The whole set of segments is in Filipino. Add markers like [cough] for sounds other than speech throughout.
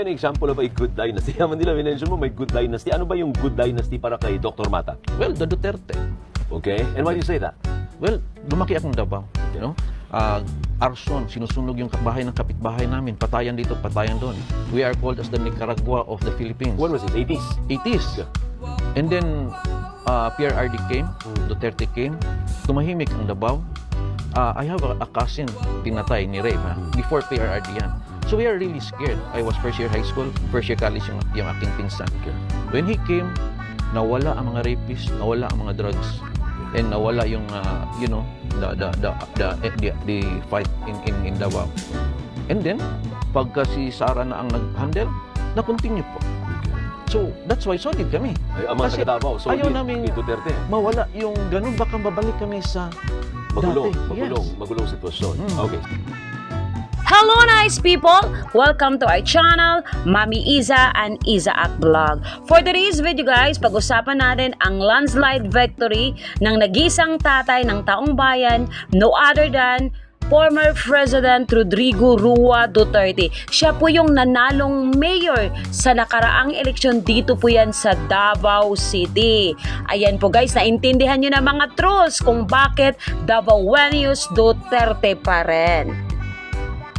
an example of a good dynasty. [laughs] Manila, minention mo may good dynasty. Ano ba yung good dynasty para kay Dr. Mata? Well, the Duterte. Okay? And why do you say that? Well, lumaki akong Davao. You know? Uh, arson, sinusunog yung bahay ng kapitbahay namin. Patayan dito, patayan doon. We are called as the Nicaragua of the Philippines. When was it? 80s? 80s. And then, uh, PRRD came, Duterte came, tumahimik ang Davao. Uh, I have a, a cousin, tinatay ni Ray, ha? before PRRD yan. So we are really scared. I was first year high school, first year college yung, yung aking pinsan. When he came, nawala ang mga rapists, nawala ang mga drugs, and nawala yung, uh, you know, the, the, the, the, the, the fight in, in, in Davao. And then, pagka si Sara na ang nag-handle, na-continue po. So, that's why solid kami. Ay, ang mga Kasi Davao, so ayaw di Duterte. Mawala yung ganun, baka babalik kami sa Magulong, dati. magulong, Yes. magulong sitwasyon. Mm. Okay. Hello nice people! Welcome to our channel, Mami Iza and Iza at Vlog. For today's video guys, pag-usapan natin ang landslide victory ng nagisang tatay ng taong bayan, no other than former President Rodrigo Rua Duterte. Siya po yung nanalong mayor sa nakaraang eleksyon dito po yan sa Davao City. Ayan po guys, naintindihan nyo na mga trolls kung bakit Davaoenos Duterte pa rin.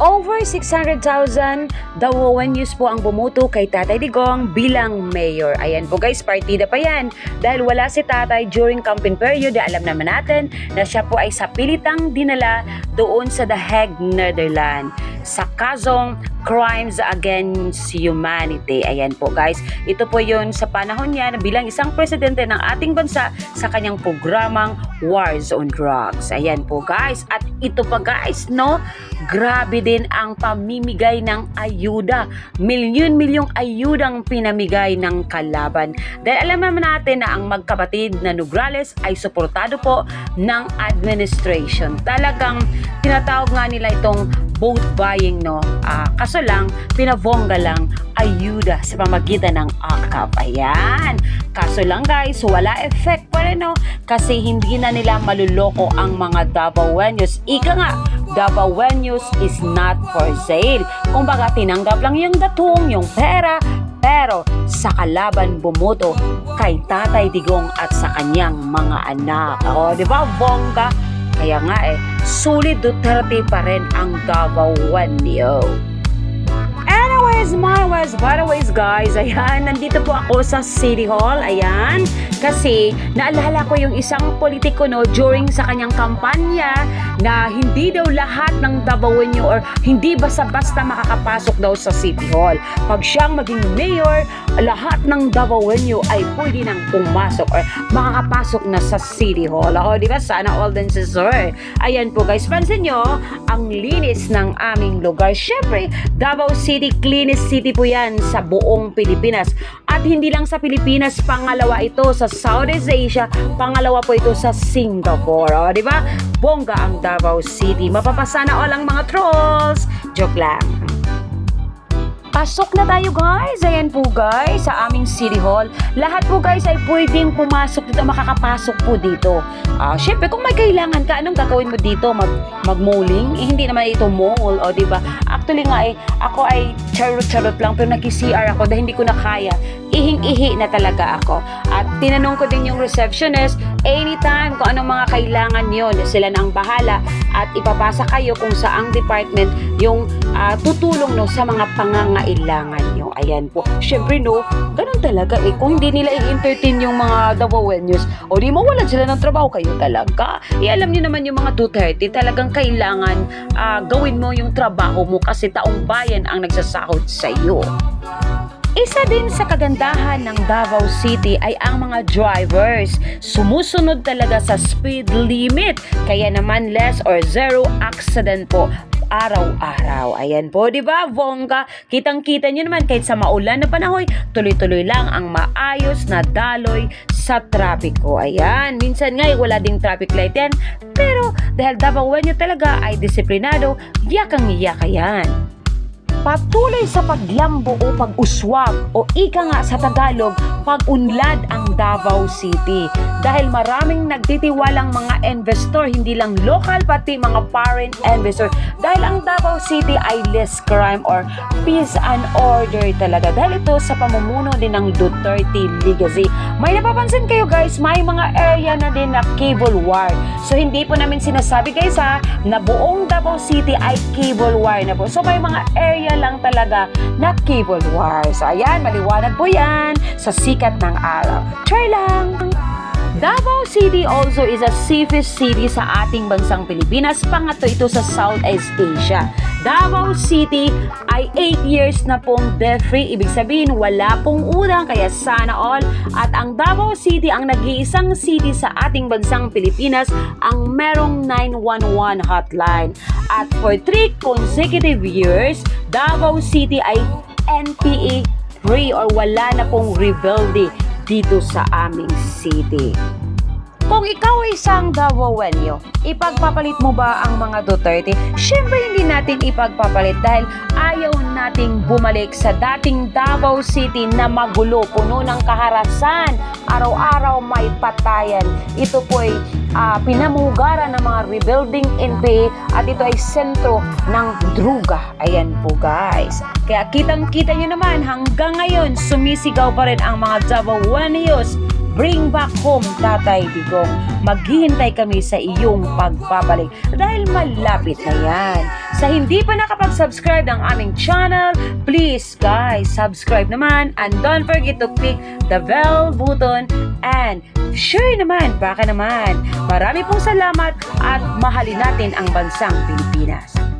Over 600,000 Davaoenos po ang bumuto kay Tatay Digong bilang mayor. Ayan po guys, partida pa yan. Dahil wala si Tatay during campaign period, alam naman natin na siya po ay sapilitang dinala doon sa The Hague, Netherlands sa kasong Crimes Against Humanity. Ayan po guys, ito po yun sa panahon niya bilang isang presidente ng ating bansa sa kanyang programang Wars on Drugs. Ayan po guys, at ito pa guys, no? Grabe din ang pamimigay ng ayuda. Milyon-milyong ayudang pinamigay ng kalaban. Dahil alam naman natin na ang magkapatid na Nograles ay suportado po ng administration. Talagang tinatawag nga nila itong vote buying, no? Ah, kaso lang, pinabongga lang ayuda sa pamagitan ng AKAP. Ayan. Kaso lang guys, wala effect pa rin, no? Kasi hindi na nila maluloko ang mga Davaoenos. Ika nga, Davaoenos is not for sale. Kung baga, tinanggap lang yung datong, yung pera, pero sa kalaban bumuto kay Tatay Digong at sa kanyang mga anak. O, di ba, bongga? Kaya nga eh, sulit Duterte pa rin ang Davaoenyo. Anyways, my ways, by the ways guys, ayan, nandito po ako sa City Hall, ayan, kasi naalala ko yung isang politiko no during sa kanyang kampanya na hindi daw lahat ng Davaoenyo or hindi basta-basta makakapasok daw sa City Hall. Pag siyang maging mayor, lahat ng Davaoenyo ay pwede nang pumasok or makakapasok na sa City Hall. O, di ba? Sana all din si Sir. Ayan po guys, pansin nyo, ang linis ng aming lugar. Siyempre, Davao City, cleanest city po yan sa buong Pilipinas. At hindi lang sa Pilipinas, pangalawa ito sa Southeast Asia, pangalawa po ito sa Singapore. O, di ba? Bongga ang Davao City. Mapapasana all ang mga trolls. Joke lang. Pasok na tayo guys. Ayan po guys sa aming City Hall. Lahat po guys ay pwedeng pumasok dito, makakapasok po dito. Ah, syempre kung may kailangan ka, anong gagawin mo dito? Mag magmowing? Eh, hindi naman ito mall, o ba? Actually nga eh, ako ay charot-charot lang pero nag-CR ako dahil hindi ko na kaya. Ihing-ihi na talaga ako. Tinanong ko din yung receptionist, anytime kung anong mga kailangan yon sila na ang bahala at ipapasa kayo kung saang department yung ah, tutulong no sa mga pangangailangan nyo. Ayan po. Syempre no, ganun talaga eh. Kung hindi nila i-entertain yung mga Davaoenos, o di mawalan sila ng trabaho kayo talaga. Eh alam nyo naman yung mga 230, talagang kailangan ah, gawin mo yung trabaho mo kasi taong bayan ang nagsasahod sa iyo. Isa din sa kagandahan ng Davao City ay ang mga drivers. Sumusunod talaga sa speed limit. Kaya naman less or zero accident po araw-araw. Ayan po, di ba? Bongga, kitang-kita nyo naman kahit sa maulan na panahon, tuloy-tuloy lang ang maayos na daloy sa trapiko. Ayan, minsan nga eh, wala ding traffic light yan. Pero dahil Davao nyo talaga ay disiplinado, yakang-yaka yan. Patuloy sa paglambo o pag-uswag o ika nga sa Tagalog, pag-unlad ang Davao City. Dahil maraming nagtitiwalang mga investor, hindi lang local pati mga foreign investor. Dahil ang Davao City ay less crime or peace and order talaga. Dahil ito sa pamumuno din ng Duterte Legacy. May napapansin kayo guys, may mga area na din na cable wire. So hindi po namin sinasabi guys ha, na buong Davao City ay cable wire na po. So may mga area lang talaga na cable wire. So ayan, maliwanag po yan sa sikat ng araw. Try lang! Davao City also is a safest city sa ating bansang Pilipinas. Pangatlo ito sa Southeast Asia. Davao City ay 8 years na pong debt-free. Ibig sabihin, wala pong utang kaya sana all. At ang Davao City ang nag-iisang city sa ating bansang Pilipinas ang merong 911 hotline. At for 3 consecutive years, Davao City ay NPA free or wala na pong rebelde dito sa aming city. Kung ikaw ay isang Davaoenyo, ipagpapalit mo ba ang mga Duterte? Siyempre hindi natin ipagpapalit dahil ayaw nating bumalik sa dating Davao City na magulo, puno ng kaharasan, araw-araw may patayan. Ito po ay ah, pinamugaran ng mga rebuilding NPA at ito ay sentro ng druga. Ayan po guys. Kaya kitang-kita nyo naman hanggang ngayon sumisigaw pa rin ang mga Davaoenyos Bring back home, Tatay Digong. Maghihintay kami sa iyong pagbabalik dahil malapit na yan. Sa hindi pa nakapag-subscribe ng aming channel, please guys, subscribe naman and don't forget to click the bell button and share naman, baka naman. Marami pong salamat at mahalin natin ang bansang Pilipinas.